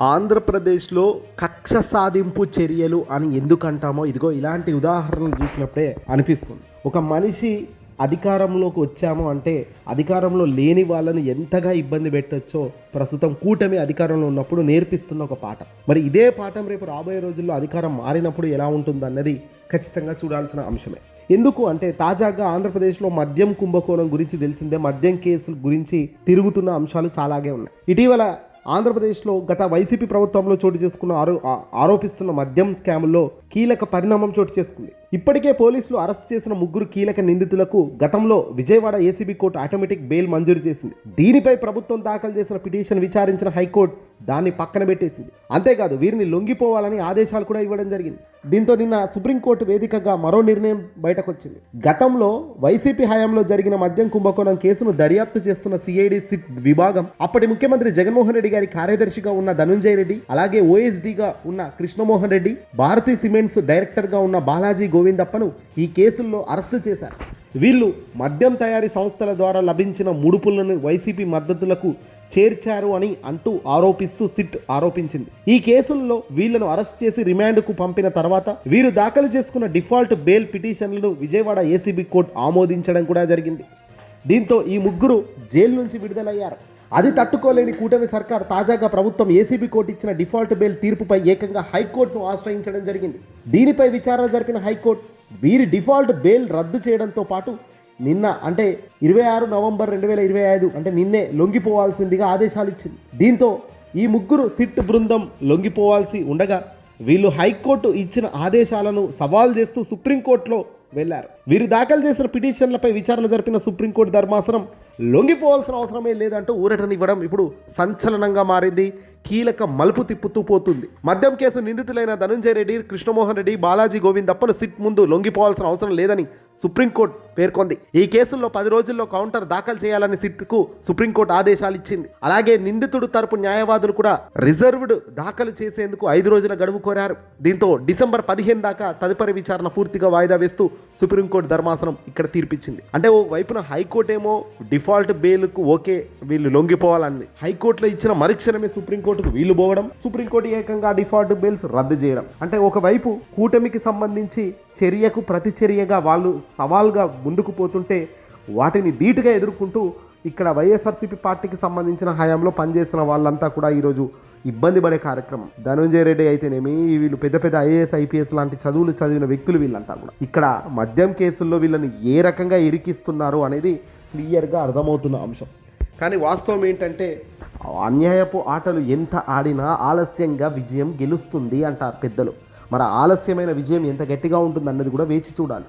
ఆంధ్రప్రదేశ్లో కక్ష సాధింపు చర్యలు అని ఎందుకంటామో? ఇదిగో ఇలాంటి ఉదాహరణలు చూసినప్పుడే అనిపిస్తుంది. ఒక మనిషి అధికారంలోకి వచ్చాము అంటే అధికారంలో లేని వాళ్ళని ఎంతగా ఇబ్బంది పెట్టొచ్చో ప్రస్తుతం కూటమి అధికారంలో ఉన్నప్పుడు నేర్పిస్తున్న ఒక పాఠం. మరి ఇదే పాఠం రేపు రాబోయే రోజుల్లో అధికారం మారినప్పుడు ఎలా ఉంటుందన్నది ఖచ్చితంగా చూడాల్సిన అంశమే. ఎందుకు అంటే తాజాగా ఆంధ్రప్రదేశ్లో మద్యం కుంభకోణం గురించి తెలిసిందే. మద్యం కేసుల గురించి తిరుగుతున్న అంశాలు చాలాగే ఉన్నాయి. ఇటీవల ఆంధ్రప్రదేశ్లో గత వైసీపీ ప్రభుత్వంలో చోటు చేసుకున్న ఆరో ఆరోపిస్తున్న మద్యం స్కాముల్లో కీలక పరిణామం చోటు చేసుకుంది. ఇప్పటికే పోలీసులు అరెస్ట్ చేసిన ముగ్గురు కీలక నిందితులకు గతంలో Vijayawada ACB court automatic bail మంజూరు చేసింది. దీనిపై ప్రభుత్వం దాఖలు చేసిన పిటిషన్ విచారించిన హైకోర్టు దాన్ని పక్కన పెట్టేసింది. అంతేకాదు వీరిని లొంగిపోవాలని ఆదేశాలు కూడా ఇవ్వడం జరిగింది. దీంతో నిన్న సుప్రీంకోర్టు వేదికగా మరో నిర్ణయం బయటకొచ్చింది. గతంలో వైసీపీ హయాంలో జరిగిన మద్యం కుంభకోణం కేసును దర్యాప్తు చేస్తున్న సిఐడి సిట్ విభాగం అప్పటి ముఖ్యమంత్రి జగన్మోహన్ రెడ్డి గారి కార్యదర్శిగా ఉన్న ధనుంజయ రెడ్డి అలాగే ఓఎస్డీగా ఉన్న కృష్ణమోహన్ రెడ్డి భారతీ సిమెంట్స్ డైరెక్టర్గా ఉన్న బాలాజీ గోవిందప్పను ఈ కేసుల్లో అరెస్టు చేశారు. వీళ్ళు మద్యం తయారీ సంస్థల ద్వారా లభించిన ముడుపులను వైసీపీ మద్దతులకు చేర్చారు అని అంటూ ఆరోపిస్తూ సిట్ ఆరోపించింది. ఈ కేసుల్లో వీళ్ళను అరెస్ట్ చేసి రిమాండ్కు పంపిన తర్వాత వీరు దాఖలు చేసుకున్న డిఫాల్ట్ బెయిల్ పిటిషన్లను విజయవాడ ఏసీబీ కోర్టు ఆమోదించడం కూడా జరిగింది. దీంతో ఈ ముగ్గురు జైలు నుంచి విడుదలయ్యారు. అది తట్టుకోలేని కూటమి సర్కార్ తాజాగా ప్రభుత్వం ఏసీబీ కోర్టు ఇచ్చిన డిఫాల్ట్ బెయిల్ తీర్పుపై ఏకంగా హైకోర్టును ఆశ్రయించడం జరిగింది. దీనిపై విచారణ జరిపిన హైకోర్టు వీరి డిఫాల్ట్ బెయిల్ రద్దు చేయడంతో పాటు నిన్న అంటే ఇరవై ఆరు నవంబర్ రెండు వేల ఇరవై ఐదు అంటే నిన్నే లొంగిపోవాల్సిందిగా ఆదేశాలు ఇచ్చింది. దీంతో ఈ ముగ్గురు సిట్ బృందం లొంగిపోవాల్సి ఉండగా వీళ్ళు హైకోర్టు ఇచ్చిన ఆదేశాలను సవాల్ చేస్తూ సుప్రీంకోర్టులో వెళ్ళారు వీరు దాఖలు చేసిన పిటిషన్లపై విచారణ జరిపిన సుప్రీంకోర్టు ధర్మాసనం లొంగిపోవాల్సిన అవసరమే లేదంటూ ఊరటనివ్వడం ఇప్పుడు సంచలనంగా మారింది కీలక మలుపు తిప్పుతూ పోతుంది. మద్యం కేసు నిందితులైన ధనుంజయ రెడ్డి కృష్ణమోహన్ రెడ్డి బాలాజీ గోవిందప్పను సిట్ ముందు లొంగిపోవాల్సిన అవసరం లేదని సుప్రీంకోర్టు పేర్కొంది. ఈ కేసుల్లో పది రోజుల్లో కౌంటర్ దాఖలు చేయాలని సిట్కు సుప్రీంకోర్టు ఆదేశాలు ఇచ్చింది అలాగే నిందితుడు తరపు న్యాయవాదులు కూడా రిజర్వ్డ్ దాఖలు చేసేందుకు ఐదు రోజుల గడువు కోరారు. దీంతో డిసెంబర్ పదిహేను దాకా తదుపరి విచారణ పూర్తిగా వాయిదా వేస్తూ సుప్రీంకోర్టు ధర్మాసనం ఇక్కడ తీర్పిచ్చింది. అంటే ఓ వైపున హైకోర్టు ఏమో డిఫాల్ట్ బెయిల్కు ఓకే వీళ్ళు లొంగిపోవాలని. హైకోర్టులో ఇచ్చిన మరుక్షణమే సుప్రీంకోర్టుకు వీళ్ళు పోవడం సుప్రీంకోర్టు ఏకంగా డిఫాల్ట్ బెయిల్స్ రద్దు చేయడం. అంటే ఒకవైపు కూటమికి సంబంధించి చర్యకు ప్రతిచర్యగా వాళ్ళు సవాల్గా ముందుకు పోతుంటే వాటిని ధీటుగా ఎదుర్కొంటూ ఇక్కడ వైఎస్ఆర్సీపీ పార్టీకి సంబంధించిన హయాంలో పనిచేసిన వాళ్ళంతా కూడా ఈరోజు ఇబ్బంది పడే కార్యక్రమం. ధనంజయ రెడ్డి అయితేనేమి వీళ్ళు పెద్ద పెద్ద ఐఏఎస్ ఐపీఎస్ లాంటి చదువులు చదివిన వ్యక్తులు వీళ్ళంతా కూడా. ఇక్కడ మద్యం కేసుల్లో వీళ్ళని ఏ రకంగా ఇరికిస్తున్నారు అనేది క్లియర్గా అర్థమవుతున్న అంశం. కానీ వాస్తవం ఏంటంటే అన్యాయపు ఆటలు ఎంత ఆడినా ఆలస్యంగా విజయం గెలుస్తుంది అంటారు పెద్దలు. మరి ఆలస్యమైన విజయం ఎంత గట్టిగా ఉంటుంది అన్నది కూడా వేచి చూడాలి.